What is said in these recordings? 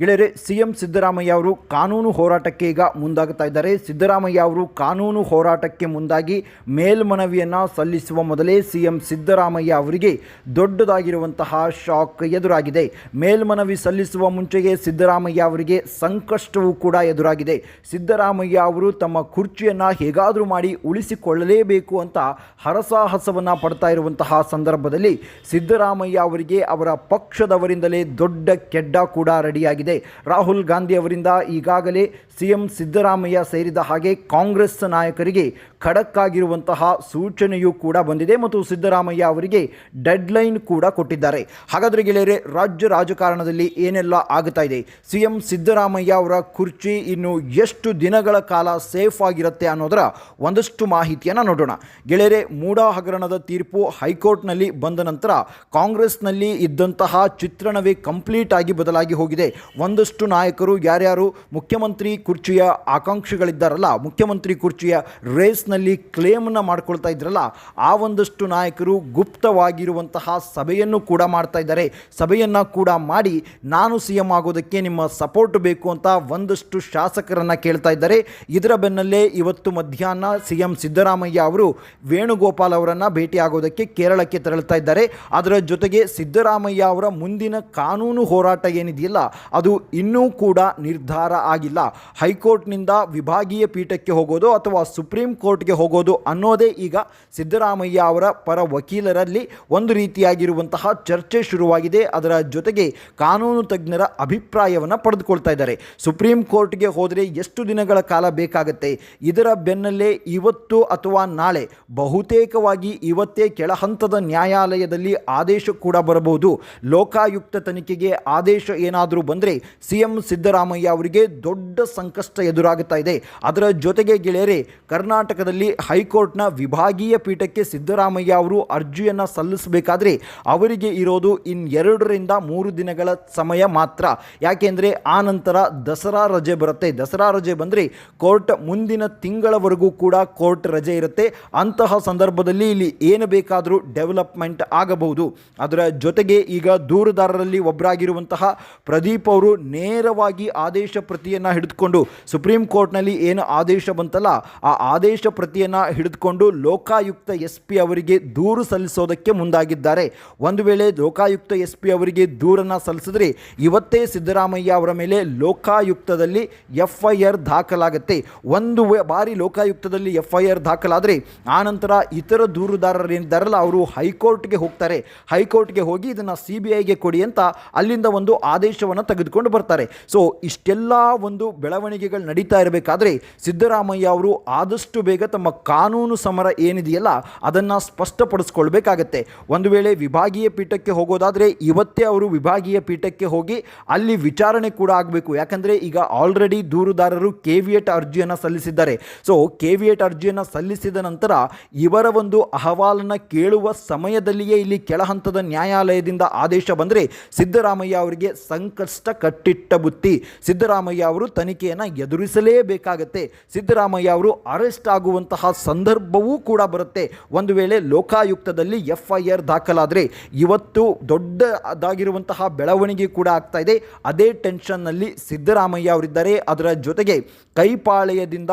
ಗೆಳೆಯರೆ, ಸಿಎಂ ಸಿದ್ದರಾಮಯ್ಯ ಅವರು ಕಾನೂನು ಹೋರಾಟಕ್ಕೆ ಈಗ ಮುಂದಾಗುತ್ತಾ ಇದ್ದಾರೆ. ಸಿದ್ದರಾಮಯ್ಯ ಅವರು ಕಾನೂನು ಹೋರಾಟಕ್ಕೆ ಮುಂದಾಗಿ ಮೇಲ್ಮನವಿಯನ್ನು ಸಲ್ಲಿಸುವ ಮೊದಲೇ ಸಿಎಂ ಸಿದ್ದರಾಮಯ್ಯ ಅವರಿಗೆ ದೊಡ್ಡದಾಗಿರುವಂತಹ ಶಾಕ್ ಎದುರಾಗಿದೆ. ಮೇಲ್ಮನವಿ ಸಲ್ಲಿಸುವ ಮುಂಚೆಯೇ ಸಿದ್ದರಾಮಯ್ಯ ಅವರಿಗೆ ಸಂಕಷ್ಟವೂ ಕೂಡ ಎದುರಾಗಿದೆ. ಸಿದ್ದರಾಮಯ್ಯ ಅವರು ತಮ್ಮ ಕುರ್ಚಿಯನ್ನು ಹೇಗಾದರೂ ಮಾಡಿ ಉಳಿಸಿಕೊಳ್ಳಲೇಬೇಕು ಅಂತ ಹರಸಾಹಸವನ್ನು ಪಡ್ತಾ ಇರುವಂತಹ ಸಂದರ್ಭದಲ್ಲಿ ಸಿದ್ದರಾಮಯ್ಯ ಅವರಿಗೆ ಅವರ ಪಕ್ಷದವರಿಂದಲೇ ದೊಡ್ಡ ಕೆಡ್ಡ ಕೂಡ ರೆಡಿಯಾಗಿದೆ. ರಾಹುಲ್ ಗಾಂಧಿ ಅವರಿಂದ ಈಗಾಗಲೇ ಸಿ ಎಂ ಸಿದ್ದರಾಮಯ್ಯ ಸೇರಿದ ಹಾಗೆ ಕಾಂಗ್ರೆಸ್ ನಾಯಕರಿಗೆ ಖಡಕ್ ಆಗಿರುವಂತಹ ಸೂಚನೆಯೂ ಕೂಡ ಬಂದಿದೆ ಮತ್ತು ಸಿದ್ದರಾಮಯ್ಯ ಅವರಿಗೆ ಡೆಡ್ಲೈನ್ ಕೂಡ ಕೊಟ್ಟಿದ್ದಾರೆ. ಹಾಗಾದರೆ ಗೆಳೆಯರೆ, ರಾಜ್ಯ ರಾಜಕಾರಣದಲ್ಲಿ ಏನೆಲ್ಲ ಆಗುತ್ತಾ ಇದೆ? ಸಿಎಂ ಸಿದ್ದರಾಮಯ್ಯ ಅವರ ಕುರ್ಚಿ ಇನ್ನು ಎಷ್ಟು ದಿನಗಳ ಕಾಲ ಸೇಫ್ ಆಗಿರುತ್ತೆ ಅನ್ನೋದರ ಒಂದಷ್ಟು ಮಾಹಿತಿಯನ್ನು ನೋಡೋಣ. ಗೆಳೆಯರೆ ಮೂಡ ಹಗರಣದ ತೀರ್ಪು ಹೈಕೋರ್ಟ್ನಲ್ಲಿ ಬಂದ ನಂತರ ಕಾಂಗ್ರೆಸ್ನಲ್ಲಿ ಇದ್ದಂತಹ ಚಿತ್ರಣವೇ ಕಂಪ್ಲೀಟ್ ಆಗಿ ಬದಲಾಗಿ ಹೋಗಿದೆ. ಒಂದಷ್ಟು ನಾಯಕರು ಯಾರ್ಯಾರು? ಮುಖ್ಯಮಂತ್ರಿ ಕುರ್ಚಿಯ ಆಕಾಂಕ್ಷಿಗಳಿದ್ದಾರಲ್ಲ, ಮುಖ್ಯಮಂತ್ರಿ ಕುರ್ಚಿಯ ರೇಸ್ನಲ್ಲಿ ಕ್ಲೇಮನ್ನು ಮಾಡ್ಕೊಳ್ತಾ ಇದ್ರಲ್ಲ, ಆ ಒಂದಷ್ಟು ನಾಯಕರು ಗುಪ್ತವಾಗಿರುವಂತಹ ಸಭೆಯನ್ನು ಕೂಡ ಮಾಡ್ತಾ ಇದ್ದಾರೆ. ಸಭೆಯನ್ನು ಕೂಡ ಮಾಡಿ ನಾನು ಸಿ ಎಂ ಆಗೋದಕ್ಕೆ ನಿಮ್ಮ ಸಪೋರ್ಟ್ ಬೇಕು ಅಂತ ಒಂದಷ್ಟು ಶಾಸಕರನ್ನು ಕೇಳ್ತಾ ಇದ್ದಾರೆ. ಇದರ ಬೆನ್ನಲ್ಲೇ ಇವತ್ತು ಮಧ್ಯಾಹ್ನ ಸಿ ಎಂ ಸಿದ್ದರಾಮಯ್ಯ ಅವರು ವೇಣುಗೋಪಾಲ್ ಅವರನ್ನು ಭೇಟಿಯಾಗೋದಕ್ಕೆ ಕೇರಳಕ್ಕೆ ತೆರಳ್ತಾ ಇದ್ದಾರೆ. ಅದರ ಜೊತೆಗೆ ಸಿದ್ದರಾಮಯ್ಯ ಅವರ ಮುಂದಿನ ಕಾನೂನು ಹೋರಾಟ ಏನಿದೆಯಲ್ಲ, ಅದು ಇನ್ನೂ ಕೂಡ ನಿರ್ಧಾರ ಆಗಿಲ್ಲ. ಹೈಕೋರ್ಟ್ನಿಂದ ವಿಭಾಗೀಯ ಪೀಠಕ್ಕೆ ಹೋಗೋದು ಅಥವಾ ಸುಪ್ರೀಂ ಕೋರ್ಟ್ಗೆ ಹೋಗೋದು ಅನ್ನೋದೇ ಈಗ ಸಿದ್ದರಾಮಯ್ಯ ಅವರ ಪರ ವಕೀಲರಲ್ಲಿ ಒಂದು ರೀತಿಯಾಗಿರುವಂತಹ ಚರ್ಚೆ ಶುರುವಾಗಿದೆ. ಅದರ ಜೊತೆಗೆ ಕಾನೂನು ತಜ್ಞರ ಅಭಿಪ್ರಾಯವನ್ನು ಪಡೆದುಕೊಳ್ತಾ ಇದ್ದಾರೆ. ಸುಪ್ರೀಂ ಕೋರ್ಟ್ಗೆ ಹೋದರೆ ಎಷ್ಟು ದಿನಗಳ ಕಾಲ ಬೇಕಾಗುತ್ತೆ? ಇದರ ಬೆನ್ನಲ್ಲೇ ಇವತ್ತು ಅಥವಾ ನಾಳೆ ಬಹುತೇಕವಾಗಿ ಇವತ್ತೇ ಕೆಳಹಂತದ ನ್ಯಾಯಾಲಯದಲ್ಲಿ ಆದೇಶ ಕೂಡ ಬರಬಹುದು. ಲೋಕಾಯುಕ್ತ ತನಿಖೆಗೆ ಆದೇಶ ಏನಾದರೂ ಬಂದರೆ ಸಿಎಂ ಸಿದ್ದರಾಮಯ್ಯ ಅವರಿಗೆ ದೊಡ್ಡ ಸಂಕಷ್ಟ ಎದುರಾಗುತ್ತಾ ಇದೆ. ಅದರ ಜೊತೆಗೆ ಗೆಳೆಯರೇ, ಕರ್ನಾಟಕದಲ್ಲಿ ಹೈಕೋರ್ಟ್ನ ವಿಭಾಗೀಯ ಪೀಠಕ್ಕೆ ಸಿದ್ದರಾಮಯ್ಯ ಅವರು ಅರ್ಜಿಯನ್ನು ಸಲ್ಲಿಸಬೇಕಾದ್ರೆ ಅವರಿಗೆ ಇರೋದು ಇನ್ ಎರಡರಿಂದ ಮೂರು ದಿನಗಳ ಸಮಯ ಮಾತ್ರ. ಯಾಕೆಂದರೆ ಆ ನಂತರ ದಸರಾ ರಜೆ ಬರುತ್ತೆ. ದಸರಾ ರಜೆ ಬಂದರೆ ಕೋರ್ಟ್ ಮುಂದಿನ ತಿಂಗಳವರೆಗೂ ಕೂಡ ಕೋರ್ಟ್ ರಜೆ ಇರುತ್ತೆ. ಅಂತಹ ಸಂದರ್ಭದಲ್ಲಿ ಇಲ್ಲಿ ಏನು ಬೇಕಾದರೂ ಡೆವಲಪ್ಮೆಂಟ್ ಆಗಬಹುದು. ಅದರ ಜೊತೆಗೆ ಈಗ ದೂರದಾರರಲ್ಲಿ ಒಬ್ಬರಾಗಿರುವಂತಹ ಪ್ರದೀಪ್ ಅವರು ನೇರವಾಗಿ ಆದೇಶ ಪ್ರತಿಯನ್ನು ಹಿಡಿದುಕೊಂಡು ಸುಪ್ರೀಂ ಕೋರ್ಟ್ನಲ್ಲಿ ಏನು ಆದೇಶ ಬಂತಲ್ಲ, ಆ ಆದೇಶ ಪ್ರತಿಯನ್ನು ಹಿಡಿದುಕೊಂಡು ಲೋಕಾಯುಕ್ತ ಎಸ್ ಪಿ ಅವರಿಗೆ ದೂರು ಸಲ್ಲಿಸೋದಕ್ಕೆ ಮುಂದಾಗಿದ್ದಾರೆ. ಒಂದು ವೇಳೆ ಲೋಕಾಯುಕ್ತ ಎಸ್ ಪಿ ಅವರಿಗೆ ದೂರನ್ನು ಸಲ್ಲಿಸಿದ್ರೆ ಇವತ್ತೇ ಸಿದ್ದರಾಮಯ್ಯ ಅವರ ಮೇಲೆ ಲೋಕಾಯುಕ್ತದಲ್ಲಿ ಎಫ್ ಐ ಆರ್ ದಾಖಲಾಗುತ್ತೆ. ಒಂದು ಬಾರಿ ಲೋಕಾಯುಕ್ತದಲ್ಲಿ ಎಫ್ ಐ ಆರ್ ದಾಖಲಾದರೆ ಆನಂತರ ಇತರ ದೂರುದಾರರೇನಿದ್ದಾರಲ್ಲ, ಅವರು ಹೈಕೋರ್ಟ್ಗೆ ಹೋಗ್ತಾರೆ. ಹೈಕೋರ್ಟ್ಗೆ ಹೋಗಿ ಇದನ್ನು ಸಿ ಬಿ ಐಗೆ ಕೊಡಿ ಅಂತ ಅಲ್ಲಿಂದ ಒಂದು ಆದೇಶವನ್ನು ತೆಗೆದುಕೊಂಡು ಬರ್ತಾರೆ. ಸೊ, ಇಷ್ಟೆಲ್ಲ ಒಂದು ಬೆಳವಣಿಗೆಗಳು ನಡೀತಾ ಇರಬೇಕಾದ್ರೆ ಸಿದ್ದರಾಮಯ್ಯ ಅವರು ಆದಷ್ಟು ಬೇಗ ತಮ್ಮ ಕಾನೂನು ಸಮರ ಏನಿದೆಯಲ್ಲ ಅದನ್ನು ಸ್ಪಷ್ಟಪಡಿಸ್ಕೊಳ್ಬೇಕಾಗತ್ತೆ. ಒಂದು ವೇಳೆ ವಿಭಾಗೀಯ ಪೀಠಕ್ಕೆ ಹೋಗೋದಾದರೆ ಇವತ್ತೇ ಅವರು ವಿಭಾಗೀಯ ಪೀಠಕ್ಕೆ ಹೋಗಿ ಅಲ್ಲಿ ವಿಚಾರಣೆ ಕೂಡ ಆಗಬೇಕು. ಯಾಕಂದರೆ ಈಗ ಆಲ್ರೆಡಿ ದೂರುದಾರರು ಕೆ ವಿ ಎಟ್ ಅರ್ಜಿಯನ್ನು ಸಲ್ಲಿಸಿದ್ದಾರೆ. ಸೊ ಕೆ ವಿ ಎಟ್ ಅರ್ಜಿಯನ್ನು ಸಲ್ಲಿಸಿದ ನಂತರ ಇವರ ಒಂದು ಅಹವಾಲನ್ನು ಕೇಳುವ ಸಮಯದಲ್ಲಿಯೇ ಇಲ್ಲಿ ಕೆಳಹಂತದ ನ್ಯಾಯಾಲಯದಿಂದ ಆದೇಶ ಬಂದರೆ ಸಿದ್ದರಾಮಯ್ಯ ಅವರಿಗೆ ಸಂಕಷ್ಟ ಕಟ್ಟಿಟ್ಟ ಬುತ್ತಿ. ಸಿದ್ದರಾಮಯ್ಯ ಅವರು ತನಿಖೆಯನ್ನು ಎದುರಿಸಲೇಬೇಕಾಗತ್ತೆ. ಸಿದ್ದರಾಮಯ್ಯ ಅವರು ಅರೆಸ್ಟ್ ಆಗುವಂತಹ ಸಂದರ್ಭವೂ ಕೂಡ ಬರುತ್ತೆ. ಒಂದು ವೇಳೆ ಲೋಕಾಯುಕ್ತದಲ್ಲಿ ಎಫ್ ಐ ಆರ್ ದಾಖಲಾದರೆ ಇವತ್ತು ದೊಡ್ಡದಾಗಿರುವಂತಹ ಬೆಳವಣಿಗೆ ಕೂಡ ಆಗ್ತಾ ಇದೆ. ಅದೇ ಟೆನ್ಷನ್ನಲ್ಲಿ ಸಿದ್ದರಾಮಯ್ಯ ಅವರಿದ್ದಾರೆ. ಅದರ ಜೊತೆಗೆ ಕೈಪಾಳೆಯದಿಂದ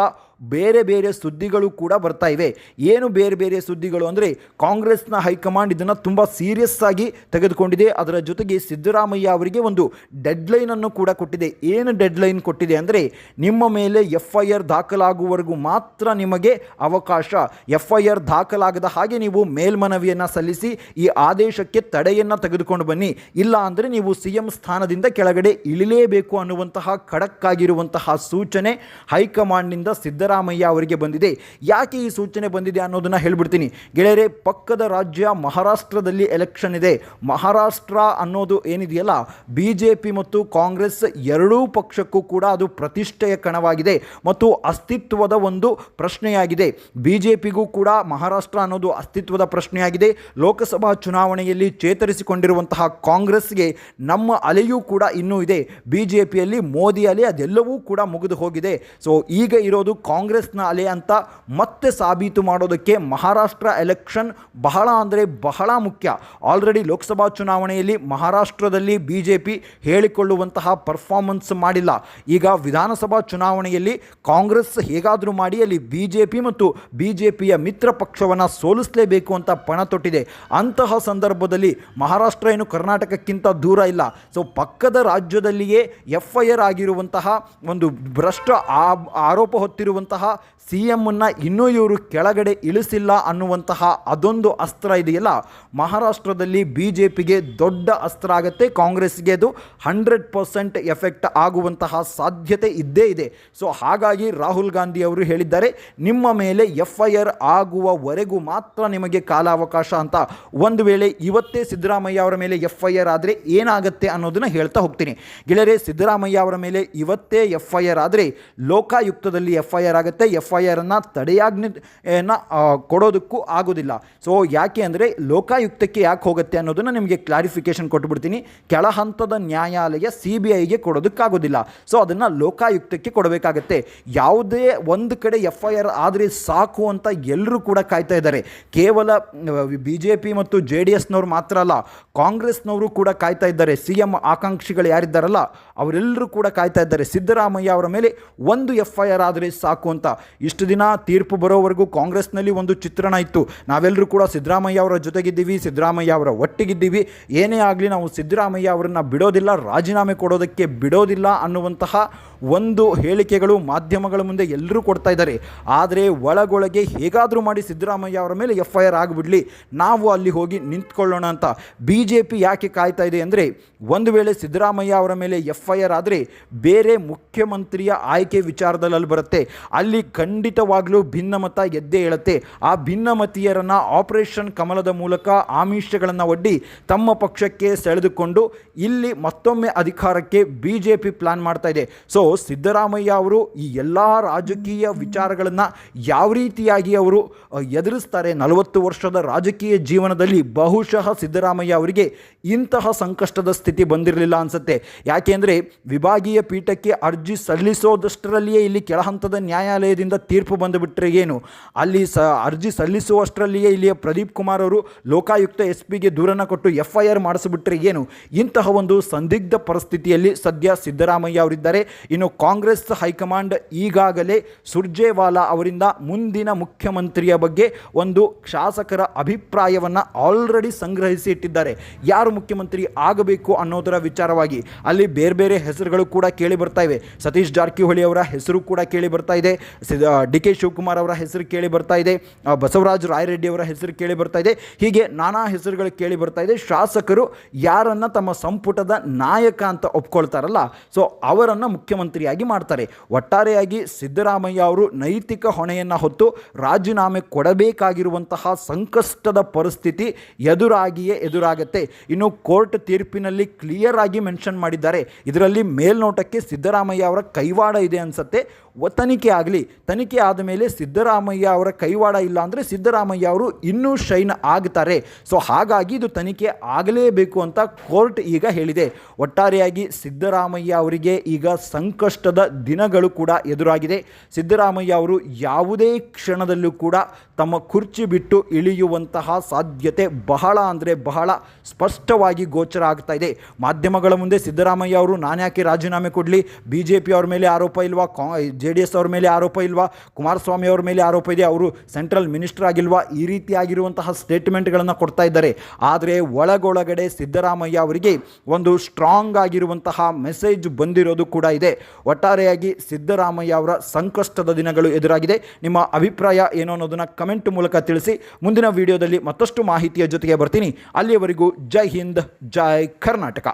ಬೇರೆ ಬೇರೆ ಸುದ್ದಿಗಳು ಕೂಡ ಬರ್ತಾ ಇವೆ. ಏನು ಬೇರೆ ಬೇರೆ ಸುದ್ದಿಗಳು ಅಂದರೆ ಕಾಂಗ್ರೆಸ್ನ ಹೈಕಮಾಂಡ್ ಇದನ್ನು ತುಂಬ ಸೀರಿಯಸ್ ಆಗಿ ತೆಗೆದುಕೊಂಡಿದೆ. ಅದರ ಜೊತೆಗೆ ಸಿದ್ದರಾಮಯ್ಯ ಅವರಿಗೆ ಒಂದು ಡೆಡ್ಲೈನನ್ನು ಕೂಡ ಕೊಟ್ಟಿದೆ. ಏನು ಡೆಡ್ಲೈನ್ ಕೊಟ್ಟಿದೆ ಅಂದರೆ ನಿಮ್ಮ ಮೇಲೆ ಎಫ್ ಐ ಆರ್ ದಾಖಲಾಗುವವರೆಗೂ ಮಾತ್ರ ನಿಮಗೆ ಅವಕಾಶ. ಎಫ್ ಐ ಆರ್ ದಾಖಲಾಗದ ಹಾಗೆ ನೀವು ಮೇಲ್ಮನವಿಯನ್ನು ಸಲ್ಲಿಸಿ, ಈ ಆದೇಶಕ್ಕೆ ತಡೆಯನ್ನು ತೆಗೆದುಕೊಂಡು ಬನ್ನಿ. ಇಲ್ಲ ಅಂದರೆ ನೀವು ಸಿ ಎಂ ಸ್ಥಾನದಿಂದ ಕೆಳಗಡೆ ಇಳಿಲೇಬೇಕು ಅನ್ನುವಂತಹ ಖಡಕ್ಕಾಗಿರುವಂತಹ ಸೂಚನೆ ಹೈಕಮಾಂಡ್ನಿಂದ ಸಿದ್ದರಾಮಯ್ಯ ಅವರಿಗೆ ಬಂದಿದೆ. ಯಾಕೆ ಈ ಸೂಚನೆ ಬಂದಿದೆ ಅನ್ನೋದನ್ನು ಹೇಳಿಬಿಡ್ತೀನಿ. ಗೆಳೆಯರೆ, ಪಕ್ಕದ ರಾಜ್ಯ ಮಹಾರಾಷ್ಟ್ರದಲ್ಲಿ ಎಲೆಕ್ಷನ್ ಇದೆ. ಮಹಾರಾಷ್ಟ್ರ ಅನ್ನೋದು ಏನಿದೆಯಲ್ಲ ಬಿ ಜೆ ಪಿ ಮತ್ತು ಕಾಂಗ್ರೆಸ್ ಎರಡೂ ಪಕ್ಷಕ್ಕೂ ಕೂಡ ಅದು ಪ್ರತಿಷ್ಠೆಯ ಕಣವಾಗಿದೆ ಮತ್ತು ಅಸ್ತಿತ್ವದ ಒಂದು ಪ್ರಶ್ನೆಯಾಗಿದೆ. ಬಿ ಜೆ ಪಿಗೂ ಕೂಡ ಮಹಾರಾಷ್ಟ್ರ ಅನ್ನೋದು ಅಸ್ತಿತ್ವದ ಪ್ರಶ್ನೆಯಾಗಿದೆ. ಲೋಕಸಭಾ ಚುನಾವಣೆಯಲ್ಲಿ ಚೇತರಿಸಿಕೊಂಡಿರುವಂತಹ ಕಾಂಗ್ರೆಸ್ಗೆ ನಮ್ಮ ಅಲೆಯೂ ಕೂಡ ಇನ್ನೂ ಇದೆ. ಬಿ ಜೆ ಪಿಯಲ್ಲಿ ಮೋದಿ ಅಲೆ ಅದೆಲ್ಲವೂ ಕೂಡ ಮುಗಿದು ಹೋಗಿದೆ. ಸೊ ಈಗ ಇರೋದು ಕಾಂಗ್ರೆಸ್ನ ಅಲೆ ಅಂತ ಮತ್ತೆ ಸಾಬೀತು ಮಾಡೋದಕ್ಕೆ ಮಹಾರಾಷ್ಟ್ರ ಎಲೆಕ್ಷನ್ ಬಹಳ ಅಂದರೆ ಬಹಳ ಮುಖ್ಯ. ಆಲ್ರೆಡಿ ಲೋಕಸಭಾ ಚುನಾವಣೆಯಲ್ಲಿ ಮಹಾರಾಷ್ಟ್ರದಲ್ಲಿ ಬಿ ಜೆ ಪಿ ಹೇಳಿಕೊಳ್ಳುವಂತಹ ಪರ್ಫಾರ್ಮೆನ್ಸ್ ಮಾಡಿಲ್ಲ. ಈಗ ವಿಧಾನಸಭಾ ಚುನಾವಣೆಯಲ್ಲಿ ಕಾಂಗ್ರೆಸ್ ಹೇಗಾದರೂ ಮಾಡಿ ಅಲ್ಲಿ ಬಿ ಜೆ ಪಿ ಮತ್ತು ಬಿ ಜೆ ಪಿಯ ಮಿತ್ರ ಪಕ್ಷವನ್ನು ಸೋಲಿಸಲೇಬೇಕು ಅಂತ ಪಣ ತೊಟ್ಟಿದೆ. ಅಂತಹ ಸಂದರ್ಭದಲ್ಲಿ ಮಹಾರಾಷ್ಟ್ರ ಏನು ಕರ್ನಾಟಕಕ್ಕಿಂತ ದೂರ ಇಲ್ಲ. ಸೊ ಪಕ್ಕದ ರಾಜ್ಯದಲ್ಲಿಯೇ ಎಫ್ ಐ ಆರ್ ಆಗಿರುವಂತಹ ಒಂದು ಭ್ರಷ್ಟ ಆರೋಪ ಆರೋಪ ಹೊತ್ತಿರುವಂತಹ ಸಿ ಎಮ್ಮನ್ನು ಇನ್ನೂ ಇವರು ಕೆಳಗಡೆ ಇಳಿಸಿಲ್ಲ ಅನ್ನುವಂತಹ ಅದೊಂದು ಅಸ್ತ್ರ ಇದೆಯಲ್ಲ? ಮಹಾರಾಷ್ಟ್ರದಲ್ಲಿ ಬಿ ಜೆ ಪಿಗೆ ದೊಡ್ಡ ಅಸ್ತ್ರ ಆಗುತ್ತೆ ಕಾಂಗ್ರೆಸ್ಗೆ ಅದು ಹಂಡ್ರೆಡ್ ಪರ್ಸೆಂಟ್ ಎಫೆಕ್ಟ್ ಆಗುವಂತಹ ಸಾಧ್ಯತೆ ಇದ್ದೇ ಇದೆ. ಸೊ ಹಾಗಾಗಿ ರಾಹುಲ್ ಗಾಂಧಿ ಅವರು ಹೇಳಿದ್ದಾರೆ, ನಿಮ್ಮ ಮೇಲೆ ಎಫ್ ಐ ಆರ್ ಆಗುವವರೆಗೂ ಮಾತ್ರ ನಿಮಗೆ ಕಾಲಾವಕಾಶ ಅಂತ. ಒಂದು ವೇಳೆ ಇವತ್ತೇ ಸಿದ್ದರಾಮಯ್ಯ ಅವರ ಮೇಲೆ ಎಫ್ ಐ ಆರ್ ಆದರೆ ಏನಾಗುತ್ತೆ ಅನ್ನೋದನ್ನು ಹೇಳ್ತಾ ಹೋಗ್ತೀನಿ. ಗೆಳೆಯರೆ, ಸಿದ್ದರಾಮಯ್ಯ ಅವರ ಮೇಲೆ ಇವತ್ತೇ ಎಫ್ ಐ ಆರ್ ಆದರೆ ಲೋಕಾಯುಕ್ತದಲ್ಲಿ ಎಫ್ ಐ ಆರ್ ಆಗುತ್ತೆ ಎಫ್ ಐ ಆರನ್ನು ತಡೆಯಾಜ್ಞೆಯನ್ನು ಕೊಡೋದಕ್ಕೂ ಆಗೋದಿಲ್ಲ. ಸೊ ಯಾಕೆ ಅಂದರೆ ಲೋಕಾಯುಕ್ತಕ್ಕೆ ಯಾಕೆ ಹೋಗುತ್ತೆ ಅನ್ನೋದನ್ನು ನಿಮಗೆ ಕ್ಲಾರಿಫಿಕೇಶನ್ ಕೊಟ್ಟುಬಿಡ್ತೀನಿ ಕೆಳ ಹಂತದ ನ್ಯಾಯಾಲಯ ಸಿ ಬಿ ಐಗೆ ಕೊಡೋದಕ್ಕಾಗೋದಿಲ್ಲ. ಸೊ ಅದನ್ನು ಲೋಕಾಯುಕ್ತಕ್ಕೆ ಕೊಡಬೇಕಾಗತ್ತೆ. ಯಾವುದೇ ಒಂದು ಕಡೆ ಎಫ್ ಐ ಆರ್ ಆದರೆ ಸಾಕು ಅಂತ ಎಲ್ಲರೂ ಕೂಡ ಕಾಯ್ತಾ ಇದ್ದಾರೆ. ಕೇವಲ ಬಿ ಜೆ ಪಿ ಮತ್ತು ಜೆ ಡಿ ಎಸ್ನವ್ರು ಮಾತ್ರ ಅಲ್ಲ, ಕಾಂಗ್ರೆಸ್ನವರು ಕೂಡ ಕಾಯ್ತಾ ಇದ್ದಾರೆ. ಸಿ ಎಂ ಆಕಾಂಕ್ಷಿಗಳು ಯಾರಿದ್ದಾರಲ್ಲ ಅವರೆಲ್ಲರೂ ಕೂಡ ಕಾಯ್ತಾ ಇದ್ದಾರೆ. ಸಿದ್ದರಾಮಯ್ಯ ಅವರ ಮೇಲೆ ಒಂದು ಎಫ್ ಐ ಆರ್ ಆದರೆ ಸಾಕು. ಅಂತ. ಇಷ್ಟು ದಿನ ತೀರ್ಪು ಬರೋವರೆಗೂ ಕಾಂಗ್ರೆಸ್ನಲ್ಲಿ ಒಂದು ಚಿತ್ರಣ ಇತ್ತು. ನಾವೆಲ್ಲರೂ ಕೂಡ ಸಿದ್ದರಾಮಯ್ಯ ಅವರ ಜೊತೆಗಿದ್ದೀವಿ, ಸಿದ್ದರಾಮಯ್ಯ ಅವರ ಒಟ್ಟಿಗಿದ್ದೀವಿ. ಏನೇ ಆಗಲಿ ನಾವು ಸಿದ್ದರಾಮಯ್ಯ ಅವರನ್ನು ಬಿಡೋದಿಲ್ಲ, ರಾಜೀನಾಮೆ ಕೊಡೋದಕ್ಕೆ ಬಿಡೋದಿಲ್ಲ ಅನ್ನುವಂತಹ ಒಂದು ಹೇಳಿಕೆಗಳು ಮಾಧ್ಯಮಗಳ ಮುಂದೆ ಎಲ್ಲರೂ ಕೊಡ್ತಾ ಇದ್ದಾರೆ. ಆದರೆ ಒಳಗೊಳಗೆ ಹೇಗಾದರೂ ಮಾಡಿ ಸಿದ್ದರಾಮಯ್ಯ ಅವರ ಮೇಲೆ ಎಫ್ ಐ ಆರ್ ಆಗಿಬಿಡಲಿ, ನಾವು ಅಲ್ಲಿ ಹೋಗಿ ನಿಂತ್ಕೊಳ್ಳೋಣ ಅಂತ. ಬಿ ಜೆ ಪಿ ಯಾಕೆ ಕಾಯ್ತಾ ಇದೆ ಅಂದರೆ, ಒಂದು ವೇಳೆ ಸಿದ್ದರಾಮಯ್ಯ ಅವರ ಮೇಲೆ ಎಫ್ ಐ ಆರ್ ಆದರೆ, ಬೇರೆ ಮುಖ್ಯಮಂತ್ರಿಯ ಆಯ್ಕೆ ವಿಚಾರದಲ್ಲಿ ಅಲ್ಲಿ ಬರುತ್ತೆ. ಅಲ್ಲಿ ಖಂಡಿತವಾಗಲೂ ಭಿನ್ನಮತ ಎದ್ದೇ ಹೇಳುತ್ತೆ ಆ ಭಿನ್ನಮತೀಯರನ್ನು ಆಪರೇಷನ್ ಕಮಲದ ಮೂಲಕ ಆಮಿಷಗಳನ್ನು ಒಡ್ಡಿ ತಮ್ಮ ಪಕ್ಷಕ್ಕೆ ಸೆಳೆದುಕೊಂಡು ಇಲ್ಲಿ ಮತ್ತೊಮ್ಮೆ ಅಧಿಕಾರಕ್ಕೆ ಬಿ ಜೆ ಪಿ ಪ್ಲಾನ್ ಮಾಡ್ತಾ ಇದೆ. ಸೊ ಸಿದ್ದರಾಮಯ್ಯ ಅವರು ಈ ಎಲ್ಲ ರಾಜಕೀಯ ವಿಚಾರಗಳನ್ನು ಯಾವ ರೀತಿಯಾಗಿ ಅವರು ಎದುರಿಸ್ತಾರೆ ನಲವತ್ತು ವರ್ಷದ ರಾಜಕೀಯ ಜೀವನದಲ್ಲಿ ಬಹುಶಃ ಸಿದ್ದರಾಮಯ್ಯ ಅವರಿಗೆ ಇಂತಹ ಸಂಕಷ್ಟದ ಸ್ಥಿತಿ ಬಂದಿರಲಿಲ್ಲ ಅನಿಸುತ್ತೆ. ಯಾಕೆಂದರೆ ವಿಭಾಗೀಯ ಪೀಠಕ್ಕೆ ಅರ್ಜಿ ಸಲ್ಲಿಸೋದಷ್ಟರಲ್ಲಿಯೇ ಇಲ್ಲಿ ಕೆಳಹಂತದ ನ್ಯಾಯಾಲಯದಿಂದ ತೀರ್ಪು ಬಂದುಬಿಟ್ರೆ ಏನು? ಅಲ್ಲಿ ಸ, ಅರ್ಜಿ ಸಲ್ಲಿಸುವಷ್ಟರಲ್ಲಿಯೇ ಇಲ್ಲಿಯ ಪ್ರದೀಪ್ ಕುಮಾರ್ ಅವರು ಲೋಕಾಯುಕ್ತ ಎಸ್ ಪಿಗೆ ದೂರನ್ನು ಕೊಟ್ಟು ಎಫ್ ಐ ಆರ್ ಮಾಡಿಸಿಬಿಟ್ರೆ ಏನು? ಇಂತಹ ಒಂದು ಸಂದಿಗ್ಧ ಪರಿಸ್ಥಿತಿಯಲ್ಲಿ ಸದ್ಯ ಸಿದ್ದರಾಮಯ್ಯ ಅವರಿದ್ದಾರೆ. ಇನ್ನು ಕಾಂಗ್ರೆಸ್ ಹೈಕಮಾಂಡ್ ಈಗಾಗಲೇ ಸುರ್ಜೇವಾಲಾ ಅವರಿಂದ ಮುಂದಿನ ಮುಖ್ಯಮಂತ್ರಿಯ ಬಗ್ಗೆ ಒಂದು ಶಾಸಕರ ಅಭಿಪ್ರಾಯವನ್ನು ಆಲ್ರೆಡಿ ಸಂಗ್ರಹಿಸಿ ಇಟ್ಟಿದ್ದಾರೆ. ಯಾರು ಮುಖ್ಯಮಂತ್ರಿ ಆಗಬೇಕು ಅನ್ನೋದರ ವಿಚಾರವಾಗಿ ಅಲ್ಲಿ ಬೇರೆ ಬೇರೆ ಹೆಸರುಗಳು ಕೂಡ ಕೇಳಿ ಬರ್ತಾ ಇವೆ. ಸತೀಶ್ ಜಾರಕಿಹೊಳಿ ಅವರ ಹೆಸರು ಕೂಡ ಕೇಳಿ ಬರ್ತಾ ಇದೆ. ಡಿ ಕೆ ಶಿವಕುಮಾರ್ ಅವರ ಹೆಸರು ಕೇಳಿ ಬರ್ತಾ ಇದೆ. ಬಸವರಾಜ್ ರಾಯರೆಡ್ಡಿ ಅವರ ಹೆಸರು ಕೇಳಿ ಬರ್ತಾ ಇದೆ. ಹೀಗೆ ನಾನಾ ಹೆಸರುಗಳು ಕೇಳಿ ಬರ್ತಾ ಇದೆ. ಶಾಸಕರು ಯಾರನ್ನ ತಮ್ಮ ಸಂಪುಟದ ನಾಯಕ ಅಂತ ಒಪ್ಕೊಳ್ತಾರಲ್ಲ, ಸೊ ಅವರನ್ನು ಮುಖ್ಯಮಂತ್ರಿಯಾಗಿ ಮಾಡ್ತಾರೆ. ಒಟ್ಟಾರೆಯಾಗಿ ಸಿದ್ದರಾಮಯ್ಯ ಅವರು ನೈತಿಕ ಹೊಣೆಯನ್ನು ಹೊತ್ತು ರಾಜೀನಾಮೆ ಕೊಡಬೇಕಾಗಿರುವಂತಹ ಸಂಕಷ್ಟದ ಪರಿಸ್ಥಿತಿ ಎದುರಾಗಿಯೇ ಎದುರಾಗತ್ತೆ. ಇನ್ನು ಕೋರ್ಟ್ ತೀರ್ಪಿನಲ್ಲಿ ಕ್ಲಿಯರ್ ಆಗಿ ಮೆನ್ಷನ್ ಮಾಡಿದ್ದಾರೆ. ಇದರಲ್ಲಿ ಮೇಲ್ನೋಟಕ್ಕೆ ಸಿದ್ದರಾಮಯ್ಯ ಅವರ ಕೈವಾಡ ಇದೆ ಅನ್ಸುತ್ತೆ. ತನಿಖೆ ಆಗಲಿ, ತನಿಖೆ ಆದ ಮೇಲೆ ಸಿದ್ದರಾಮಯ್ಯ ಅವರ ಕೈವಾಡ ಇಲ್ಲ ಅಂದರೆ ಸಿದ್ದರಾಮಯ್ಯ ಅವರು ಇನ್ನೂ ಶೈನ್ ಆಗ್ತಾರೆ. ಸೊ ಹಾಗಾಗಿ ಇದು ತನಿಖೆ ಆಗಲೇಬೇಕು ಅಂತ ಕೋರ್ಟ್ ಈಗ ಹೇಳಿದೆ. ಒಟ್ಟಾರೆಯಾಗಿ ಸಿದ್ದರಾಮಯ್ಯ ಅವರಿಗೆ ಈಗ ಸಂಕಷ್ಟದ ದಿನಗಳು ಕೂಡ ಎದುರಾಗಿದೆ. ಸಿದ್ದರಾಮಯ್ಯ ಅವರು ಯಾವುದೇ ಕ್ಷಣದಲ್ಲೂ ಕೂಡ ತಮ್ಮ ಕುರ್ಚಿ ಬಿಟ್ಟು ಇಳಿಯುವಂತಹ ಸಾಧ್ಯತೆ ಬಹಳ ಅಂದರೆ ಬಹಳ ಸ್ಪಷ್ಟವಾಗಿ ಗೋಚರ ಆಗ್ತಾ ಇದೆ. ಮಾಧ್ಯಮಗಳ ಮುಂದೆ ಸಿದ್ದರಾಮಯ್ಯ ಅವರು ನಾನ್ಯಾಕೆ ರಾಜೀನಾಮೆ ಕೊಡಲಿ? ಬಿ ಅವರ ಮೇಲೆ ಆರೋಪ ಇಲ್ವಾ? ಕಾ ಜೆ ಅವ್ರ ಮೇಲೆ ಆರೋಪ ಇಲ್ವಾ? ಕುಮಾರಸ್ವಾಮಿ ಅವರ ಮೇಲೆ ಆರೋಪ ಇದೆ. ಅವರು ಸೆಂಟ್ರಲ್ ಮಿನಿಸ್ಟರ್ ಆಗಿಲ್ವಾ? ಈ ರೀತಿಯಾಗಿರುವಂತಹ ಸ್ಟೇಟ್ಮೆಂಟ್ಗಳನ್ನು ಕೊಡ್ತಾ ಇದ್ದಾರೆ. ಆದರೆ ಒಳಗೊಳಗಡೆ ಸಿದ್ದರಾಮಯ್ಯ ಅವರಿಗೆ ಒಂದು ಸ್ಟ್ರಾಂಗ್ ಆಗಿರುವಂತಹ ಮೆಸೇಜ್ ಬಂದಿರೋದು ಕೂಡ ಇದೆ. ಒಟ್ಟಾರೆಯಾಗಿ ಸಿದ್ದರಾಮಯ್ಯ ಅವರ ಸಂಕಷ್ಟದ ದಿನಗಳು ಎದುರಾಗಿದೆ. ನಿಮ್ಮ ಅಭಿಪ್ರಾಯ ಏನು ಅನ್ನೋದನ್ನು ಕಮೆಂಟ್ ಮೂಲಕ ತಿಳಿಸಿ. ಮುಂದಿನ ವಿಡಿಯೋದಲ್ಲಿ ಮತ್ತಷ್ಟು ಮಾಹಿತಿಯ ಜೊತೆಗೆ ಬರ್ತೀನಿ. ಅಲ್ಲಿಯವರೆಗೂ ಜೈ ಹಿಂದ್, ಜೈ ಕರ್ನಾಟಕ.